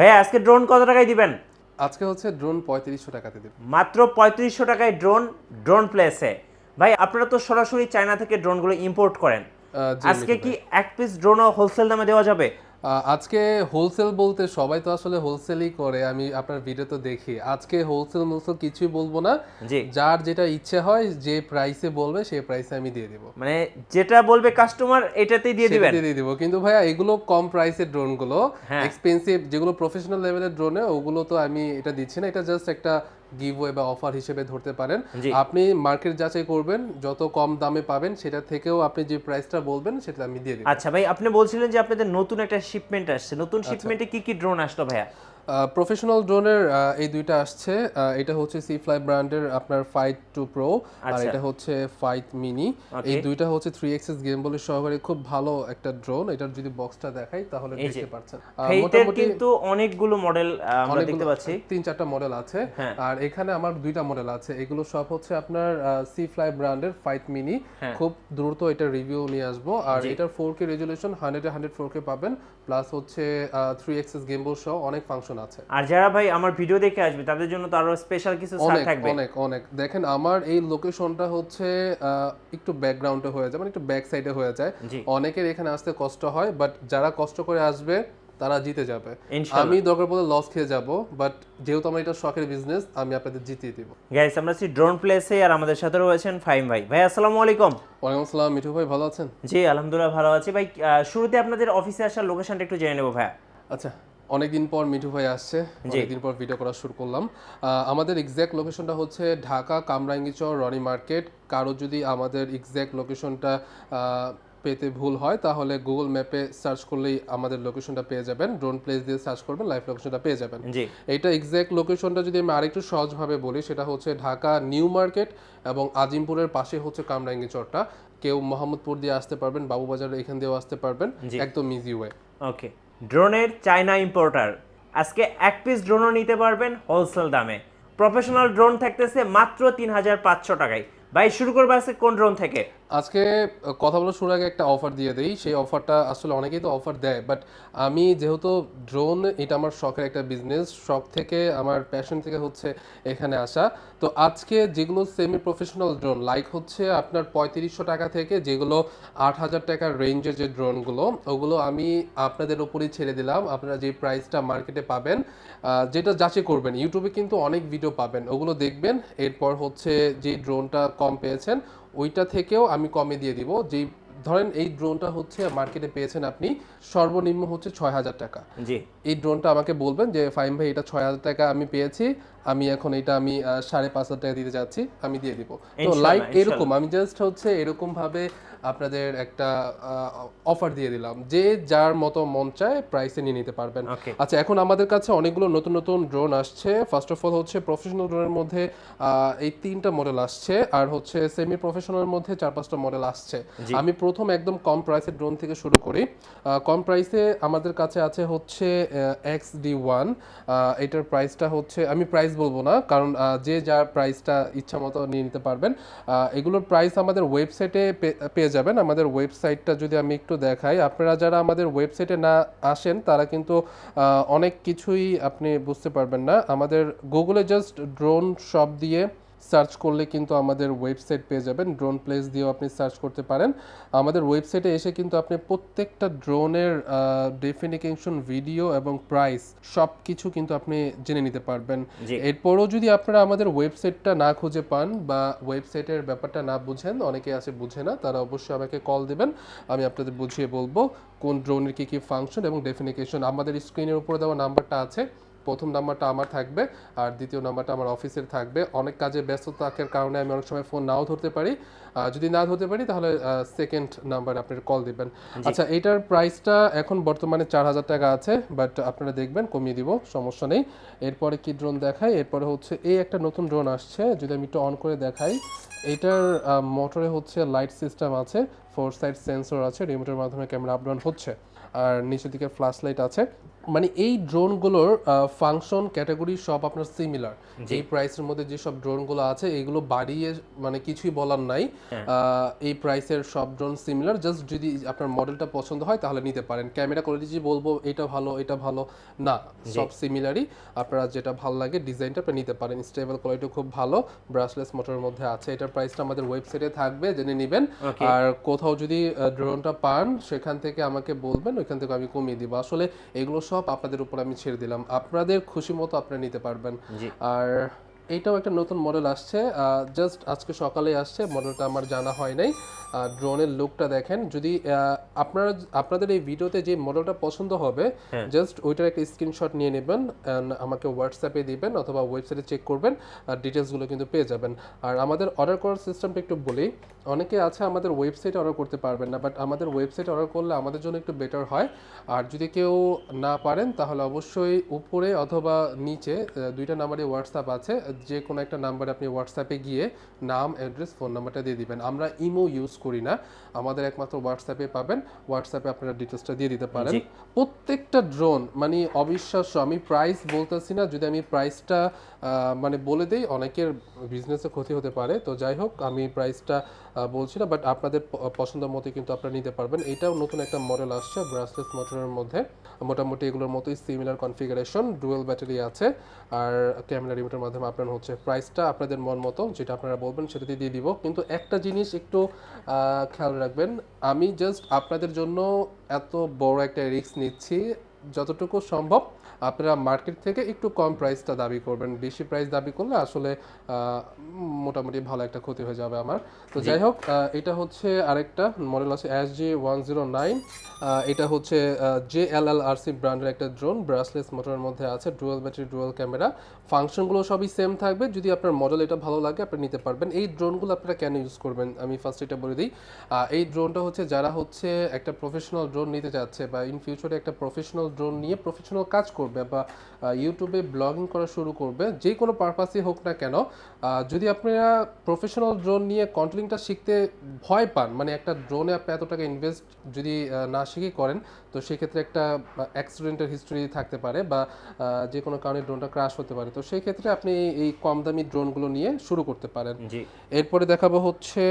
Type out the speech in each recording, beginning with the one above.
ভাইয়া আজকে ড্রোন কত টাকায় দিবেন? আজকে হচ্ছে ড্রোন পঁয়ত্রিশশো টাকাতে দেব। মাত্র পঁয়ত্রিশশো টাকায় ড্রোন ড্রোন প্লেসে ভাই আপনারা তো সরাসরি চায়না থেকে ড্রোনগুলো ইম্পোর্ট করেন। আজকে কি এক পিস ড্রোনও হোলসেল দামে দেওয়া যাবে? আজকে হোলসেল বলতে সবাই তো আসলে হোলসেলই করে আমি আপনার ভিডিও তো দেখি। আজকে হোলসেল মোলসেল কিছুই বলব না। যার যেটা ইচ্ছে হয় যে প্রাইসে বলবে সেই প্রাইসে আমি দিয়ে দিব। মানে যেটা বলবে কাস্টমার এটাতেই দিয়ে দিবেন? দিয়ে দিব। কিন্তু ভাইয়া এগুলো কম প্রাইসের ড্রোনগুলো। এক্সপেন্সিভ যেগুলো প্রফেশনাল লেভেলের ড্রোনে ওগুলো তো আমি এটা দিচ্ছি না। এটা জাস্ট একটা গিভওয়ে বা অফার হিসেবে ধরতে পারেন। আপনি মার্কেট যাচাই করবেন যত কম দামে পাবেন সেটা থেকেও আপনি যে প্রাইসটা বলবেন সেটা আমি দিয়ে দিই আচ্ছা ভাই আপনি বলছিলেন যে আপনাদের নতুন একটা শিপমেন্ট আসছে। নতুন আচ্ছা। শিপমেন্টে কি কি ড্রোন আসলো ভাইয়া? প্রফেশনাল ড্রোনের এই দুইটা আসছে। এটা হচ্ছে সি ফ্লাই ব্র্যান্ডের আপনার ফাইট টু প্রো আর আচ্ছা। এটা হচ্ছে ফাইট মিনি এই দুইটা হচ্ছে থ্রি এক্সেস গেম বলে সহকারে খুব ভালো একটা ড্রোন এটার যদি বক্সটা দেখাই তাহলে দেখতে পাচ্ছেন। মোটামুটি কিন্তু অনেকগুলো মডেল আমরা দেখতে পাচ্ছি। তিন চারটা মডেল আছে। হ্যাঁ। আর এখানে আমার দুইটা মডেল আছে। এগুলো সব হচ্ছে আপনার সি ফ্লাই ব্র্যান্ডের ফাইট মিনি। খুব দ্রুত এটা রিভিউ নিয়ে আসব। আর এটার four K resolution hundred hundred four K পাবেন। প্লাস হচ্ছে থ্রি এক্সেস গেম বোর্ড সহ অনেক ফাংশন আছে। আর যারা ভাই আমার ভিডিও দেখে আসবে তাদের জন্য তো আরও স্পেশাল কিছু ছাড় থাকবে। অনেক অনেক। দেখেন আমার এই লোকেশনটা হচ্ছে একটু ব্যাকগ্রাউন্ডে হয়ে যায় মানে একটু ব্যাক সাইডে হয়ে যায়। অনেকের এখানে আসতে কষ্ট হয় বাট যারা কষ্ট করে আসবে তারা জিতে যাবে। আমি দরকার পড়লে লস খেয়ে যাব বাট যেহেতু আমার এটা শখের বিজনেস আমি আপনাদের জিতিয়ে দিব। গাইস আমরা আছি ড্রোন প্লেসে আর আমাদের সাথে রয়েছেন ফাইম ভাই। ভাই আসসালামু আলাইকুম। ওয়ালাইকুম আসসালাম মিঠু ভাই ভালো আছেন? জি আলহামদুলিল্লাহ ভালো আছি। ভাই শুরুতে আপনাদের অফিসে আসার লোকেশনটা একটু জেনে নেব ভাইয়া। আচ্ছা অনেকদিন পর মিঠু ভাই আসছে অনেকদিন পর ভিডিও করা শুরু করলাম। আমাদের এক্স্যাক্ট লোকেশনটা হচ্ছে ঢাকা কামরাঙ্গিচর রনি মার্কেট। কারও যদি আমাদের এক্স্যাক্ট লোকেশনটা পেতে ভুল হয় তাহলে গুগল ম্যাপে সার্চ করলেই আমাদের লোকেশনটা পেয়ে যাবেন। ড্রোন প্লেস দিয়ে সার্চ করবেন লাইভ লোকেশনটা পেয়ে যাবেন। এটা এক্স্যাক্ট লোকেশনটা যদি আমি আরেকটু সহজভাবে বলি সেটা হচ্ছে ঢাকা নিউ মার্কেট এবং আজিমপুরের পাশে হচ্ছে কামরাঙ্গি চরটা কেউ মোহাম্মদপুর দিয়ে আসতে পারবেন বাবুবাজার এখান দিয়েও আসতে পারবেন একদম ইজি ওয়ে ওকে ড্রোনের চায়না ইম্পোর্টার আজকে এক পিস ড্রোনও নিতে পারবেন হোলসেল দামে। প্রফেশনাল ড্রোন থাকতেছে মাত্র তিন হাজার পাঁচশো টাকায়। ভাই, শুরু করবে আজকে কোন ড্রোন থেকে? আজকে কথা বলার শুরুর আগে একটা অফার দিয়ে দেই। সেই অফারটা আসলে অনেকেই তো অফার দেয় বাট আমি যেহেতু ড্রোন এটা আমার শখের একটা বিজনেস শখ থেকে আমার প্যাশন থেকে হচ্ছে এখানে আসা। তো আজকে যেগুলো সেমি প্রফেশনাল ড্রোন লাইক হচ্ছে আপনার পঁয়ত্রিশশো টাকা থেকে যেগুলো আট হাজার টাকার রেঞ্জের যে ড্রোনগুলো ওগুলো আমি আপনাদের উপরেই ছেড়ে দিলাম। আপনারা যে প্রাইসটা মার্কেটে পাবেন যেটা যাচাই করবেন। ইউটিউবে কিন্তু অনেক ভিডিও পাবেন, ওগুলো দেখবেন। এরপর হচ্ছে যে ড্রোনটা কম পেয়েছেন ওইটা থেকেও আমি কমে দিয়ে দিব। যেই ধরেন এই ড্রোনটা হচ্ছে মার্কেটে পেয়েছেন আপনি সর্বনিম্ন হচ্ছে ছয় হাজার টাকা। জি। এই ড্রোনটা আমাকে বলবেন যে ফাইম ভাই এটা ছয় হাজার টাকা আমি পেয়েছি। আমি এখন এটা আমি সাড়ে পাঁচ হাজার টাকা দিতে যাচ্ছি আমি দিয়ে দিব। তো লাইক এরকম আমি জাস্ট হচ্ছে এরকম ভাবে আপনাদের একটা অফার দিয়ে দিলাম। যে যার মতো মন চায় প্রাইসে নিয়ে নিতে পারবেন। আচ্ছা এখন আমাদের কাছে অনেকগুলো নতুন নতুন ড্রোন আসছে। ফার্স্ট অফ অল হচ্ছে প্রফেশনাল ড্রোনের মধ্যে এই তিনটা মডেল আসছে। আর হচ্ছে সেমি প্রফেশনাল মধ্যে চার পাঁচটা মডেল আসছে। আমি প্রথম একদম কম প্রাইসের ড্রোন থেকে শুরু করি। কম প্রাইসে আমাদের কাছে আছে হচ্ছে এক্স ডি ওয়ান এটার প্রাইসটা হচ্ছে আমি প্রাইস বলব না, কারণ যে যার প্রাইসটা ইচ্ছা মতো নিয়ে নিতে পারবেন এগুলোর প্রাইস আমাদের ওয়েবসাইটে পেয়ে যাবেন। আমাদের ওয়েবসাইটটা যদি আমি একটু দেখাই, আপনারা যারা আমাদের ওয়েবসাইটে না আসেন, তারা কিন্তু অনেক কিছুই আপনি বুঝতে পারবেন না। আমাদের গুগলে জাস্ট ড্রোন শপ দিয়ে সার্চ করলে কিন্তু আমাদের ওয়েবসাইট পেয়ে যাবেন। ড্রোন প্লেস দিয়েও আপনি সার্চ করতে পারেন। আমাদের ওয়েবসাইটে এসে কিন্তু আপনি প্রত্যেকটা ড্রোনের ডেফিনিকেশন ভিডিও এবং প্রাইস সব কিছু কিন্তু আপনি জেনে নিতে পারবেন। এরপরও যদি আপনারা আমাদের ওয়েবসাইটটা না খুঁজে পান বা ওয়েবসাইটের ব্যাপারটা না বুঝেন অনেকে আছে বুঝে না তারা অবশ্যই আমাকে কল দিবেন। আমি আপনাদের বুঝিয়ে বলব কোন ড্রোনের কী কী ফাংশন এবং ডেফিনিকেশন। আমাদের স্ক্রিনের উপরে দেওয়া নাম্বারটা আছে। প্রথম নাম্বারটা আমার থাকবে আর দ্বিতীয় নাম্বারটা আমার অফিসের থাকবে। অনেক কাজে ব্যস্ত থাকার কারণে আমি অনেক সময় ফোন নাও ধরতে পারি। যদি না ধরতে পারি তাহলে সেকেন্ড নাম্বার আপনি কল দিবেন। আচ্ছা এটার প্রাইসটা এখন বর্তমানে চার হাজার টাকা আছে বাট আপনারা দেখবেন কমিয়ে দিব সমস্যা নেই। এরপরে কি ড্রোন দেখাই? এরপরে হচ্ছে এই একটা নতুন ড্রোন আসছে যদি আমি একটু অন করে দেখাই। এটার মোটরে হচ্ছে লাইট সিস্টেম আছে ফোর সাইড সেন্সর আছে রিমোটের মাধ্যমে ক্যামেরা আপ ডাউন হচ্ছে। আর নিচের দিকে ফ্ল্যাশ লাইট আছে। মানে এই ড্রোনগুলোর ফাংশন ক্যাটাগরি সব আপনার সিমিলার এই প্রাইসের মধ্যে যে সব ড্রোনগুলো আছে এগুলো বাড়িয়ে মানে কিছুই বলার নাই। এই প্রাইসের সব ড্রোন সিমিলার জাস্ট যদি আপনার মডেলটা পছন্দ হয় তাহলে নিতে পারেন। ক্যামেরা কোয়ালিটি যে বলব এটা ভালো এটা ভালো না সব সিমিলারই আপনারা যেটা ভালো লাগে ডিজাইনটা আপনি নিতে পারেন। স্টেবল কোয়ালিটি খুব ভালো ব্রাশলেস মোটরের মধ্যে আছে। এটার প্রাইসটা আমাদের ওয়েবসাইটে থাকবে জেনে নেবেন। আর কোথাও যদি ড্রোনটা পান সেখান থেকে আমাকে বলবেন ওইখান থেকে আমি কমিয়ে দিব। আসলে এগুলো সব আপনাদের উপর আমি ছেড়ে দিলাম আপনাদের খুশি মতো আপনারা নিতে পারবেন। আর এইটাও একটা নতুন মডেল আসছে জাস্ট আজকে সকালে আসছে মডেলটা আমার জানা হয় নাই। ড্রোনের লুকটা দেখেন যদি আপনারা আপনাদের এই ভিডিওতে যে মডেলটা পছন্দ হবে হ্যাঁ। জাস্ট ওইটার একটা স্ক্রিনশট নিয়ে নেবেন আমাকে হোয়াটসঅ্যাপে দিবেন অথবা ওয়েবসাইটে চেক করবেন আর ডিটেলসগুলো কিন্তু পেয়ে যাবেন। আর আমাদের অর্ডার করার সিস্টেমটা একটু বলি অনেকে আছে আমাদের ওয়েবসাইটে অর্ডার করতে পারবেন না বাট আমাদের ওয়েবসাইটে অর্ডার করলে আমাদের জন্য একটু বেটার হয়। আর যদি কেউ না পারেন তাহলে অবশ্যই উপরে অথবা নিচে দুইটা নাম্বারে হোয়াটসঅ্যাপ আছে যে কোনো একটা নাম্বারে আপনি হোয়াটসঅ্যাপে গিয়ে নাম অ্যাড্রেস ফোন নাম্বারটা দিয়ে দিবেন। আমরা ইমো ইউজ করি না। আমাদের একমাত্র হোয়াটসঅ্যাপে পাবেন। হোয়াটসঅ্যাপে আপনারা ডিটেলসটা দিয়ে দিতে পারেন। প্রত্যেকটা ড্রোন মানে অবিশ্বাস্য আমি প্রাইস বলতেছি না যদি আমি প্রাইসটা মানে বলে দেই অনেকের বিজনেসে ক্ষতি হতে পারে। তো যাই হোক আমি প্রাইসটা বলছি না বাট আপনাদের পছন্দ মতো কিন্তু আপনারা নিতে পারবেন। এটাও নতুন একটা মডেল আসছে ব্রাসলেস মোটরের মধ্যে। মোটামুটি এগুলোর মতোই সিমিলার কনফিগারেশন ডুয়েল ব্যাটারি আছে। আর ক্যামেরা রিমোটের মাধ্যমে আপনার হচ্ছে প্রাইসটা আপনাদের মন মতো, যেটা আপনারা বলবেন সেটাতে দিয়ে দিব। কিন্তু একটা জিনিস একটু খেয়াল রাখবেন, আমি জাস্ট আপনাদের জন্য এত বড় একটা রিস্ক নিচ্ছি, যতটুকু সম্ভব আপনারা মার্কেট থেকে একটু কম প্রাইসটা দাবি করবেন। বেশি প্রাইস দাবি করলে আসলে মোটামুটি ভালো একটা ক্ষতি হয়ে যাবে আমার। তো যাই হোক এটা হচ্ছে আরেকটা মডেল আছে S G one zero nine এটা হচ্ছে জে এল এল আর সি ব্র্যান্ডের একটা ড্রোন ব্রাসলেস মোটরের মধ্যে আছে ডুয়েল ব্যাটারি ডুয়েল ক্যামেরা ফাংশনগুলো সবই সেম থাকবে। যদি আপনার মডেল এটা ভালো লাগে আপনি নিতে পারবেন। এই ড্রোনগুলো আপনারা কেন ইউজ করবেন? আমি ফার্স্ট এটা বলে দিই। এই ড্রোনটা হচ্ছে যারা হচ্ছে একটা প্রফেশনাল ড্রোন নিতে যাচ্ছে বা ইন ফিউচারে একটা প্রফেশনাল ড্রোন নিয়ে প্রফেশনাল কাজ করবে বা ইউটিউবে ব্লগিং করা শুরু করবে যে কোনো পারপাসই হোক না কেন যদি আপনারা প্রফেশনাল ড্রোন নিয়ে কন্টেন্টটা শিখতে ভয় পান মানে একটা ড্রোনে আপনি এত টাকা ইনভেস্ট যদি না শিখে করেন তো সেক্ষেত্রে একটা অ্যাক্সিডেন্টের হিস্ট্রি থাকতে পারে বা যে কোনো কারণে ড্রোনটা ক্রাশ হতে পারে তো সেই ক্ষেত্রে আপনি এই কম দামি ড্রোনগুলো নিয়ে শুরু করতে পারেন। জি। এরপরে দেখাবো হচ্ছে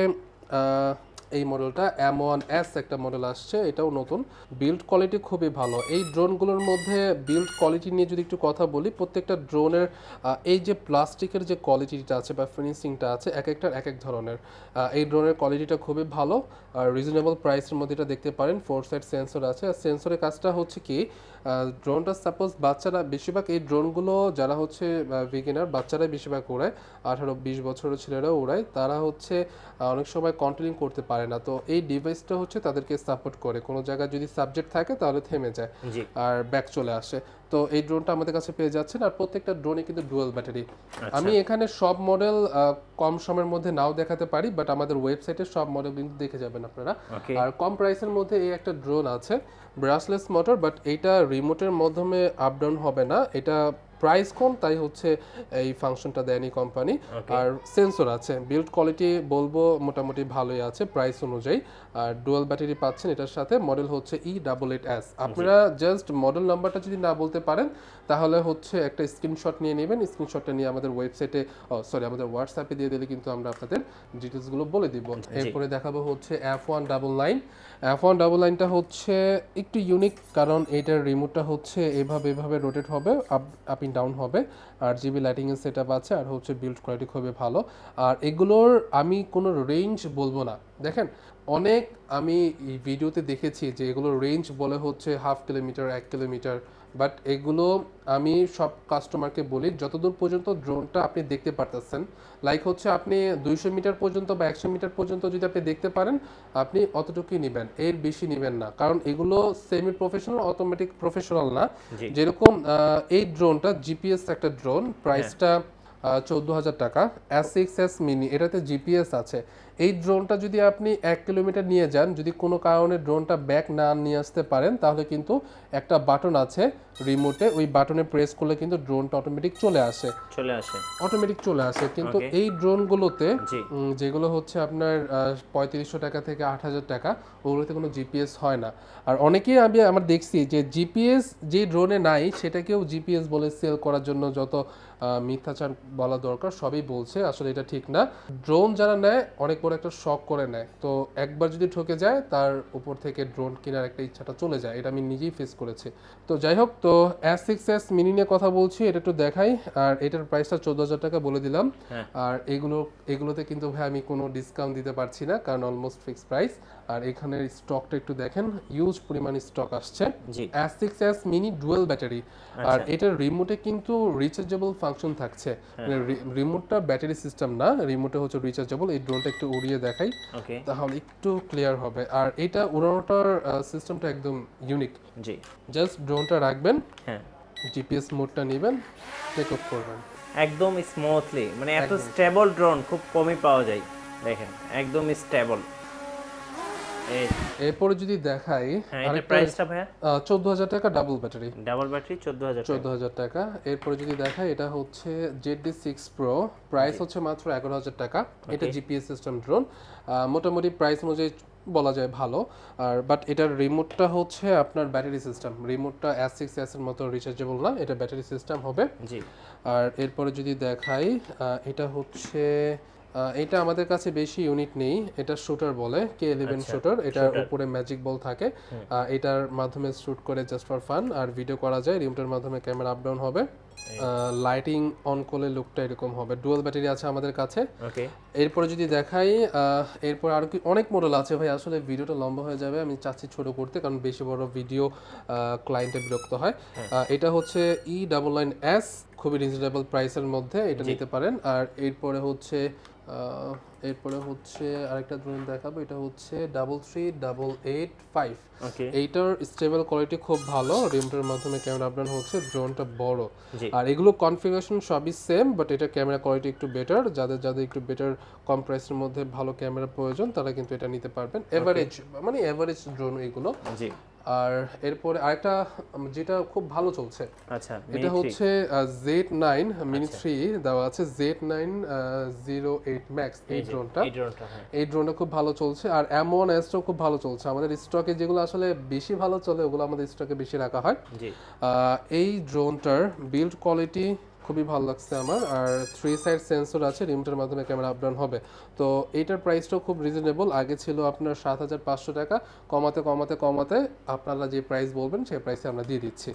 এই মডেলটা এম ওয়ান এস একটা মডেল আসছে, এটাও নতুন। বিল্ড কোয়ালিটি খুবই ভালো। এই ড্রোনগুলোর মধ্যে বিল্ড কোয়ালিটি নিয়ে যদি একটু কথা বলি, প্রত্যেকটা ড্রোনের এই যে প্লাস্টিকের যে কোয়ালিটিটা আছে বা ফিনিশিংটা আছে, এক একটার এক এক ধরনের। এই ড্রোনের কোয়ালিটিটা খুবই ভালো। আর রিজনেবল প্রাইসের মধ্যে এটা দেখতে পারেন ফোর সাইড সেন্সর আছে। আর সেন্সরের কাজটা হচ্ছে কি ড্রোনটা সাপোজ বাচ্চারা, বেশিরভাগ এই ড্রোনগুলো যারা হচ্ছে বিগিনার বাচ্চারাই বেশিরভাগ ওড়ায়। আঠারো, বিশ বছরের ছেলেরাও ওড়ায়। তারা হচ্ছে অনেক সময় কন্ট্রোলিং করতে পারে না। তো এই ডিভাইসটা হচ্ছে তাদেরকে সাপোর্ট করে। কোনো জায়গায় যদি সাবজেক্ট থাকে তাহলে থেমে যায় আর ব্যাক চলে আসে। তো এই ড্রোনটা আমাদের কাছে পেয়ে যাচ্ছেন আর প্রত্যেকটা ড্রোনে কিন্তু ডুয়েল ব্যাটারি আমি এখানে সব মডেল কম সময়ের মধ্যে নাও দেখাতে পারি বাট আমাদের ওয়েবসাইটে সব মডেল কিন্তু দেখে যাবেন আপনারা। আর কম প্রাইসের মধ্যে এই একটা ড্রোন আছে ব্রাসলেস মোটর বাট এইটা রিমোটের মাধ্যমে আপ ডাউন হবে না। এটা প্রাইস কম তাই হচ্ছে এই ফাংশনটা দেয়নি কোম্পানি আর সেন্সর আছে। বিল্ড কোয়ালিটি বলব মোটামুটি ভালোই আছে প্রাইস অনুযায়ী। আর ডুয়াল ব্যাটারি পাচ্ছেন এটার সাথে মডেল হচ্ছে ই ডাবল এইট এস আপনারা জাস্ট মডেল নাম্বারটা যদি না বলতে পারেন তাহলে হচ্ছে একটা স্ক্রিনশট নিয়ে নেবেন। স্ক্রিনশটটা নিয়ে আমাদের ওয়েবসাইটে সরি আমাদের হোয়াটসঅ্যাপে দিয়ে দিলে কিন্তু আমরা আপনাদের ডিটেলসগুলো বলে দিব। এরপরে দেখাবো হচ্ছে F one double nine F one double লাইনটা হচ্ছে একটু ইউনিক কারণ এটার রিমোটটা হচ্ছে এভাবে এভাবে রোটেট হবে আপ আপ ইন ডাউন হবে। আর জিবি লাইটিংয়ের সেট আপ আছে, আর হচ্ছে বিল্ড কোয়ালিটি খুবই ভালো। আর এগুলোর আমি কোনো রেঞ্জ বলব না। দেখেন, অনেক আমি ভিডিওতে দেখেছি যে এগুলোর রেঞ্জ বলে হচ্ছে হাফ কিলোমিটার এক কিলোমিটার বাট এগুলো আমি সব কাস্টমারকে বলি যতদূর পর্যন্ত ড্রোনটা আপনি দেখতে পারতেছেন লাইক হচ্ছে আপনি দুইশো মিটার পর্যন্ত বা একশো মিটার পর্যন্ত যদি আপনি দেখতে পারেন আপনি অতটুকুই নেবেন এর বেশি নেবেন না। কারণ এগুলো সেমি প্রফেশনাল অটোমেটিক প্রফেশনাল না যেরকম এই ড্রোনটা জিপিএস একটা ড্রোন প্রাইসটা চোদ্দ হাজার টাকা। এস সিক্স এস মিনি এটাতে জিপিএস আছে। এই ড্রোনটা যদি আপনি এক কিলোমিটার নিয়ে যান, যদি কোনো কারণে ড্রোনটা ব্যাক না নিয়ে আসতে পারেন, তাহলে কিন্তু একটা বাটন আছে রিমোটে ওই বাটনে প্রেস করলে কিন্তু ড্রোনটা অটোমেটিক চলে আসে। চলে আসে। অটোমেটিক চলে আসে। কিন্তু এই ড্রোনগুলোতে যেগুলো হচ্ছে আপনার পঁয়ত্রিশশো টাকা থেকে আট হাজার টাকা ওগুলোতে কোনো জিপিএস হয় না। আর অনেকেই আমি আমার দেখছি যে জিপিএস যে ড্রোনে নাই সেটাকেও জিপিএস বলে সেল করার জন্য যত মিথ্যাচার বলা দরকার সবই বলছে। আসলে এটা ঠিক না। ড্রোন যারা নেয় অনেক বড় একটা শখ করে নেয়। তো একবার যদি ঠকে যায় তার উপর থেকে ড্রোন কেনার একটা ইচ্ছাটা চলে যায়। এটা আমি নিজেই ফেস করেছি। তো যাই হোক তো এস সিক্স এস মিনি নিয়ে কথা বলছি এটা একটু দেখাই। আর এটার প্রাইসটা চোদ্দ হাজার টাকা বলে দিলাম। হ্যাঁ। আর এগুলো এগুলোতে কিন্তু ভাই আমি কোনো ডিসকাউন্ট দিতে পারছি না কারণ অলমোস্ট ফিক্সড প্রাইস আর এখানের স্টকটা একটু দেখেন হিউজ পরিমাণ স্টক আসছে। S six S mini dual battery আর এটার রিমোটে কিন্তু রিচার্জেবল ফাংশন থাকছে। মানে রিমোটটা ব্যাটারি সিস্টেম না রিমোটে হচ্ছে রিচার্জেবল এই ড্রোনটা একটু উড়িয়ে দেখাই। ওকে তাহলে একটু ক্লিয়ার হবে। আর এটা উড়ানোটার সিস্টেমটা একদম ইউনিক জি। জাস্ট ড্রোনটা রাখবেন। হ্যাঁ। জিপিএস মোডটা নেবেন টেক অফ করবেন। একদম স্মুথলি মানে এত স্টেবল ড্রোন খুব কমই পাওয়া যায়। দেখেন একদম স্টেবল এরপরে যদি দেখাই হ্যাঁ এটা প্রাইসটা ভাইয়া? চোদ্দ হাজার টাকা ডাবল ব্যাটারি ডাবল ব্যাটারি চোদ্দ হাজার চোদ্দ হাজার টাকা। এরপরে যদি দেখাই এটা হচ্ছে Z D six pro price হচ্ছে মাত্র এগারো হাজার টাকা এটা জিপিএস সিস্টেম ড্রোন মোটামুটি প্রাইস অনুযায়ী বলা যায় ভালো। আর বাট এটার রিমোটটা হচ্ছে আপনার ব্যাটারি সিস্টেম রিমোটটা এস সিক্স এস এর মতো রিচার্জেবল না এটা ব্যাটারি সিস্টেম হবে। জি। আর এরপরে যদি দেখাই এটা হচ্ছে এটা আমাদের কাছে বেশি ইউনিট নেই। এটা শুটার বলে কে ইলেভেন শুটার এটার উপরে ম্যাজিক বল থাকে। আহ, এটার মাধ্যমে শুট করে জাস্ট ফর ফান আর ভিডিও করা যায় রিমোটের মাধ্যমে ক্যামেরা আপ ডাউন হবে। লাইটিং অন করলে লুকটা এরকম হবে। ডুয়াল ব্যাটারি আছে আমাদের কাছে। ওকে এরপরে যদি দেখাই এরপর আরও কি অনেক মডেল আছে ভাই। আসলে ভিডিওটা লম্বা হয়ে যাবে আমি চাচ্ছি ছোট করতে কারণ বেশি বড় ভিডিও ক্লায়েন্টে বিরক্ত হয়। এটা হচ্ছে ই ডাবল নাইন এস খুবই রিজনেবল প্রাইসের মধ্যে এটা নিতে পারেন। আর এরপরে হচ্ছে এরপরে হচ্ছে আরেকটা ড্রোন দেখাবো এটা হচ্ছে double three double eight five এইটার স্টেবল কোয়ালিটি খুব ভালো রিমোটের মাধ্যমে ক্যামেরা আপডাউন হচ্ছে ড্রোনটা বড়। আর এগুলো কনফিগারেশন সবই সেম বাট এটা ক্যামেরা কোয়ালিটি একটু বেটার যাদের যাদের একটু বেটার কম প্রাইসের মধ্যে ভালো ক্যামেরা প্রয়োজন তারা কিন্তু এটা নিতে পারবেন। এভারেজ মানে এভারেজ ড্রোন এগুলো। আর এরপরে আরেকটা যেটা খুব ভালো চলছে। আচ্ছা এটা হচ্ছে জেড নাইন মিনি থ্রি দেওয়া আছে Z nine zero eight max এই ড্রোনটা এই ড্রোনটা হ্যাঁ। এই ড্রোনটা খুব ভালো চলছে আর এম ওয়ান এসটাও খুব ভালো চলছে। আমাদের স্টকে যেগুলো আসলে বেশি ভালো চলে ওগুলো আমাদের স্টকে বেশি রাখা হয়। এই ড্রোনটার বিল্ড কোয়ালিটি খুবই ভালো লাগছে আমার। আর থ্রি সাইড সেন্সর আছে রিমোটের মাধ্যমে ক্যামেরা আপডাউন হবে। তো এইটার প্রাইসটাও খুব রিজনেবল আগে ছিল আপনার সাত হাজার পাঁচশো টাকা। কমাতে কমাতে কমাতে আপনারা যে প্রাইস বলবেন সেই প্রাইসে আমরা দিয়ে দিচ্ছি।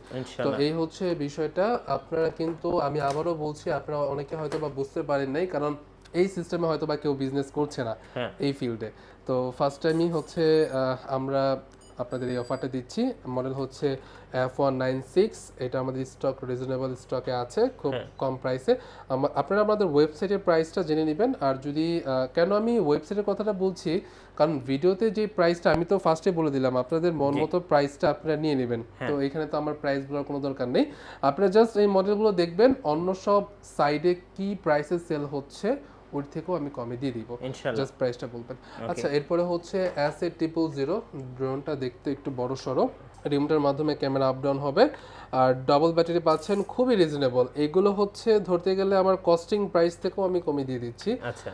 তো এই হচ্ছে বিষয়টা। আপনারা কিন্তু আমি আবারও বলছি আপনারা অনেকে হয়তো বা বুঝতে পারেন নাই কারণ এই সিস্টেমে হয়তো বা কেউ বিজনেস করছে না হ্যাঁ। এই ফিল্ডে তো ফার্স্ট টাইমই হচ্ছে আমরা আপনাদের এই অফারটা দিচ্ছি। মডেল হচ্ছে এফ ওয়ান নাইন সিক্স এটা আমাদের স্টক রিজনেবল স্টকে আছে খুব কম প্রাইসে আপনারা আমাদের ওয়েবসাইটের প্রাইসটা জেনে নেবেন আর যদি কেন আমি ওয়েবসাইটের কথাটা বলছি কারণ ভিডিওতে যে প্রাইসটা আমি তো ফার্স্টে বলে দিলাম আপনাদের মন মতো প্রাইসটা আপনারা নিয়ে নেবেন। তো এখানে তো আমার প্রাইস বলার কোনো দরকার নেই। আপনারা জাস্ট এই মডেলগুলো দেখবেন অন্য সব সাইডে কি প্রাইসে সেল হচ্ছে ওর থেকেও আমি কমে দিয়ে দিব। জাস্ট প্রাইসটা বলবেন। আচ্ছা এরপরে হচ্ছে অ্যাস ট্রিপল জিরো ড্রোনটা দেখতে একটু বড় সড়ো রিমোটের মাধ্যমে ক্যামেরা আপ ডাউন হবে। আর ডাবল ব্যাটারি পাচ্ছেন খুবই রিজনেবল এগুলো হচ্ছে ধরতে গেলে আমার কস্টিং প্রাইস থেকেও আমি কমিয়ে দিয়ে দিচ্ছি। আচ্ছা।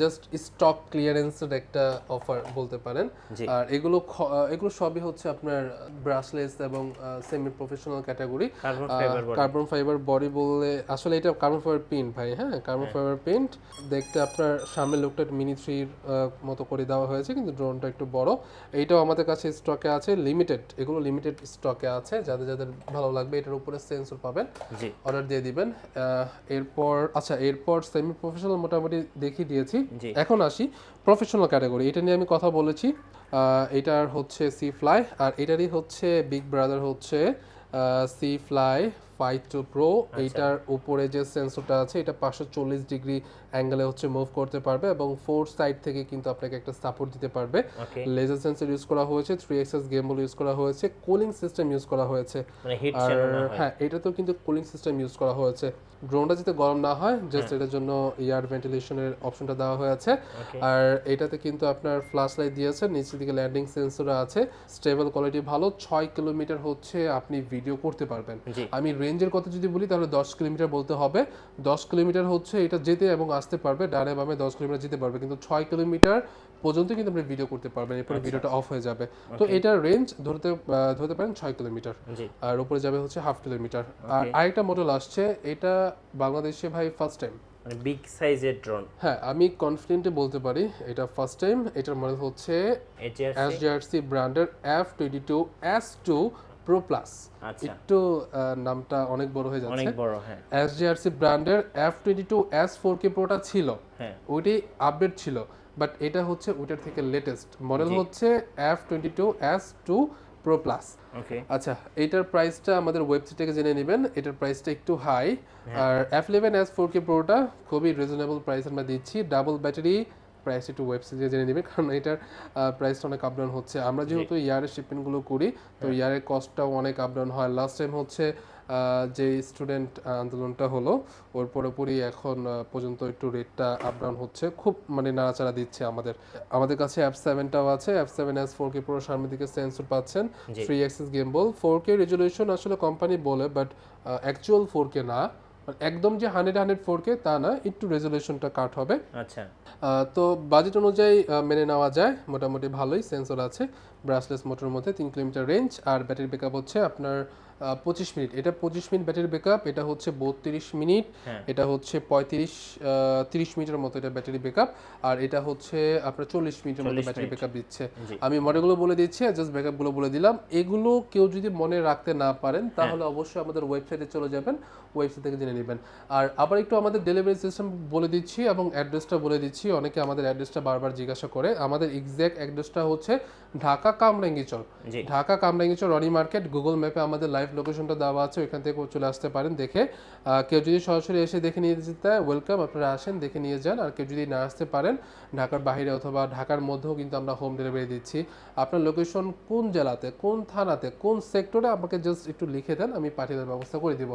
জাস্ট স্টক ক্লিয়ারেন্সের একটা অফার বলতে পারেন। আর এগুলো এগুলো সবই হচ্ছে আপনার ব্রাসলেস এবং semi professional category carbon fibre body বললে আসলে এটা কার্বন ফাইবার পেন্ট ভাই হ্যাঁ? কার্বন ফাইবার পেন্ট দেখতে আপনার সামনের লুকটা মিনি থ্রির মতো করে দেওয়া হয়েছে কিন্তু ড্রোনটা একটু বড়। এইটাও আমাদের কাছে স্টকে আছে লিমিটেড এগুলো লিমিটেড স্টকে আছে যাদের যাদের ভালো লাগবে এটার উপরে সেন্সর পাবেন জি। অর্ডার দিয়ে দিবেন। এরপর আচ্ছা এরপর সেমি প্রফেশনাল মোটামুটি দেখিয়ে দিয়েছি। এখন আসি প্রফেশনাল ক্যাটাগরি এটা নিয়ে আমি কথা বলেছি। এটার হচ্ছে সি ফ্লাই আর এটারই হচ্ছে বিগ ব্রাদার হচ্ছে সি ফ্লাই ফাইভ প্রো আচ্ছা। এইটার উপরে যে সেন্সরটা আছে এটা পাঁচশো চল্লিশ ডিগ্রি অ্যাঙ্গেলে হচ্ছে মুভ করতে পারবে এবং ফোর সাইড থেকে কিন্তু আপনাকে একটা সাপোর্ট দিতে পারবে। লেজার সেন্সর ইউজ করা হয়েছে থ্রি এক্সএস গেমবল ইউজ করা হয়েছে কুলিং সিস্টেম ইউজ করা হয়েছে। মানে আর হয়। এটাতেও কিন্তু কুলিং সিস্টেম ইউজ করা হয়েছে। ড্রোনটা যাতে গরম না হয় জাস্ট হ্যাঁ। এটার জন্য এয়ার ভেন্টিলেশনের অপশনটা দেওয়া হয়েছে। আর এটাতে কিন্তু আপনার ফ্ল্যাশ লাইট দিয়েছে নিচের দিকে ল্যান্ডিং সেন্সর আছে। স্টেবল কোয়ালিটি ভালো ছয় কিলোমিটার হচ্ছে আপনি ভিডিও করতে পারবেন। আমি রেঞ্জের কথা যদি বলি তাহলে দশ কিলোমিটার বলতে হবে। দশ কিলোমিটার হচ্ছে এটা যেতে এবং আসতে পারবে ডানে বামে দশ কিলোমিটার যেতে পারবে। কিন্তু ছয় কিলোমিটার পর্যন্ত কিন্তু আপনি ভিডিও করতে পারবেন এরপরে আচ্ছা। ভিডিওটা অফ হয়ে যাবে। তো এটার রেঞ্জ ধরতে ধরতে পারেন ছয় কিলোমিটার। আর উপরে যাবে হচ্ছে হাফ কিলোমিটার। আর আরেকটা মডেল আসছে এটা বাংলাদেশে ভাই ফার্স্ট টাইম বিগ সাইজের ড্রোন হ্যাঁ আমি কনফিডেন্টলি বলতে পারি এটা ফার্স্ট টাইম এটার মডেল হচ্ছে এইচআরসি ব্র্যান্ডের F twenty two S two pro plus আচ্ছা। একটু আহ, নামটা অনেক বড় হয়ে অনেক যাচ্ছে বড় হ্যাঁ। এসজিআরসি ব্র্যান্ডের F twenty two S four K প্রোটা ছিল। হ্যাঁ। ওইটাই আপডেট ছিল। বাট এটা হচ্ছে ওইটার থেকে লেটেস্ট মডেল হচ্ছে F twenty two S two pro plus আচ্ছা এটার প্রাইসটা আমাদের ওয়েবসাইট থেকে জেনে নেবেন। এটার প্রাইসটা একটু হাই হ্যাঁ। আর F eleven S four K প্রোটা খুবই রিজনেবল প্রাইস আমরা দিচ্ছি। ডাবল ব্যাটারি প্রাইস একটু ওয়েবসাইটে জেনে নেবেন কারণ এটার প্রাইসটা অনেক আপ ডাউন হচ্ছে। আমরা যেহেতু ইয়ারের শিপমেন্টগুলো করি তো হ্যাঁ। ইয়ারের কস্টটাও অনেক আপ ডাউন হয়। লাস্ট টাইম হচ্ছে যে স্টুডেন্ট আন্দোলনটা হলো ওর পুরোপুরি এখন পর্যন্ত একটু রেটটা আপ ডাউন হচ্ছে। খুব মানে নাড়াচাড়া দিচ্ছে আমাদের। আমাদের কাছে অ্যাপ সেভেনটাও আছে। App seven S four K পুরো সামনের দিকে সেন্সর পাচ্ছেন free access gimbal four K resolution আসলে কোম্পানি বলে বাট অ্যাকচুয়াল ফোর কে না। একদম যে হান্ড্রেড হান্ড্রেড ফোর কে তা না একটু রেজলিউশনটা কাট হবে। আচ্ছা। তো বাজেট অনুযায়ী মেনে নেওয়া যায়। মোটামুটি ভালোই সেন্সর আছে। ব্রাশলেস মোটর মধ্যে তিন কিলোমিটার রেঞ্জ আর ব্যাটারি ব্যাকআপ হচ্ছে আপনার পঁচিশ মিনিট। এটা পঁচিশ মিনিট ব্যাটারি ব্যাকআপ এটা হচ্ছে বত্রিশ মিনিট হ্যাঁ। এটা হচ্ছে পঁয়ত্রিশ তিরিশ মিনিটের মতো এটা ব্যাটারি ব্যাকআপ আর এটা হচ্ছে আপনার চল্লিশ মিনিটের মতো ব্যাটারি ব্যাকআপ দিচ্ছে। আমি মডেলগুলো বলে দিচ্ছি জাস্ট ব্যাকআপগুলো বলে দিলাম। এগুলো কেউ যদি মনে রাখতে না পারেন তাহলে অবশ্যই আমাদের ওয়েবসাইটে চলে যাবেন ওয়েবসাইট থেকে জেনে নেবেন। আর আবার একটু আমাদের ডেলিভারি সিস্টেম বলে দিচ্ছি এবং অ্যাড্রেসটা বলে দিচ্ছি। অনেকে আমাদের অ্যাড্রেসটা বারবার জিজ্ঞাসা করে। আমাদের এক্স্যাক্ট অ্যাড্রেসটা হচ্ছে ঢাকা কামরাঙ্গিচর ঢাকা কামরাঙ্গিচর রনি মার্কেট গুগল ম্যাপে আমাদের লাইভ লোকেশনটা দেওয়া আছে ওইখান থেকে চলে আসতে পারেন দেখে। কেউ যদি সরাসরি এসে দেখে নিয়ে যেতে ওয়েলকাম আপনারা আসেন দেখে নিয়ে যান। আর কেউ যদি না আসতে পারেন ঢাকার বাইরে অথবা ঢাকার মধ্যেও কিন্তু আমরা হোম ডেলিভারি দিচ্ছি। আপনার লোকেশন কোন জেলাতে কোন থানাতে কোন সেক্টরে আমাকে জাস্ট একটু লিখে দেন আমি পাঠিয়ে দেওয়ার ব্যবস্থা করে দিব।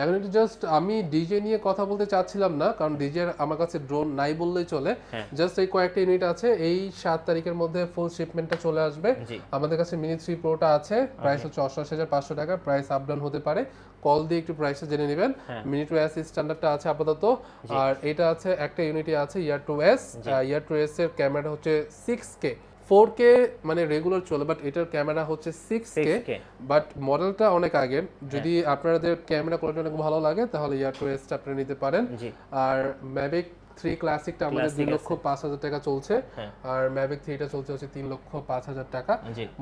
এখন একটু জাস্ট আমি ডিজে নিয়ে কথা বলতে চাচ্ছিলাম না কারণ ডিজে আমার কাছে ড্রোন নাই বললেই চলে। হ্যাঁ। জাস্ট এই কয়েকটা ইউনিট আছে এই সাত তারিখের মধ্যে ফুল শিপমেন্টটা চলে আসবে। আমাদের কাছে মিনি থ্রি প্রোটা আছে প্রাইস হচ্ছে অষ্টআশি হাজার পাঁচশো টাকা প্রাইস আপ ডাউন হতে পারে কল দিয়ে একটু প্রাইসটা জেনে নেবেন। হ্যাঁ। মিনি টু এস স্ট্যান্ডার্ডটা আছে আপাতত। আর এটা আছে একটা ইউনিটি আছে air two S air two S এর ক্যামেরা হচ্ছে সিক্স কে ফোর কে মানে রেগুলার চলে বাট এটার ক্যামেরা হচ্ছে সিক্স কে 6K বাট মডেলটা অনেক আগের। যদি আপনাদের ক্যামেরা কোয়ালিটি অনেক ভালো লাগে তাহলে ইয়ার টু এসটা আপনি নিতে পারেন। আর ম্যাভিক থ্রি ক্লাসিকটা আমাদের দুই লক্ষ পাঁচ হাজার টাকা চলছে। হ্যাঁ। আর ম্যাভিক থ্রিটা চলছে হচ্ছে তিন লক্ষ পাঁচ হাজার টাকা।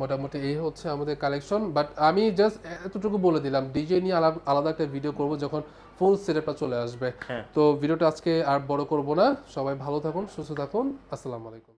মোটামুটি এই হচ্ছে আমাদের কালেকশন বাট আমি জাস্ট এতটুকু বলে দিলাম ডিজে নিয়ে আলাদা একটা ভিডিও করব যখন ফুল সেটআপটা চলে আসবে। হ্যাঁ। তো ভিডিওটা আজকে আর বড় করব না। সবাই ভালো থাকুন সুস্থ থাকুন। আসসালামু আলাইকুম।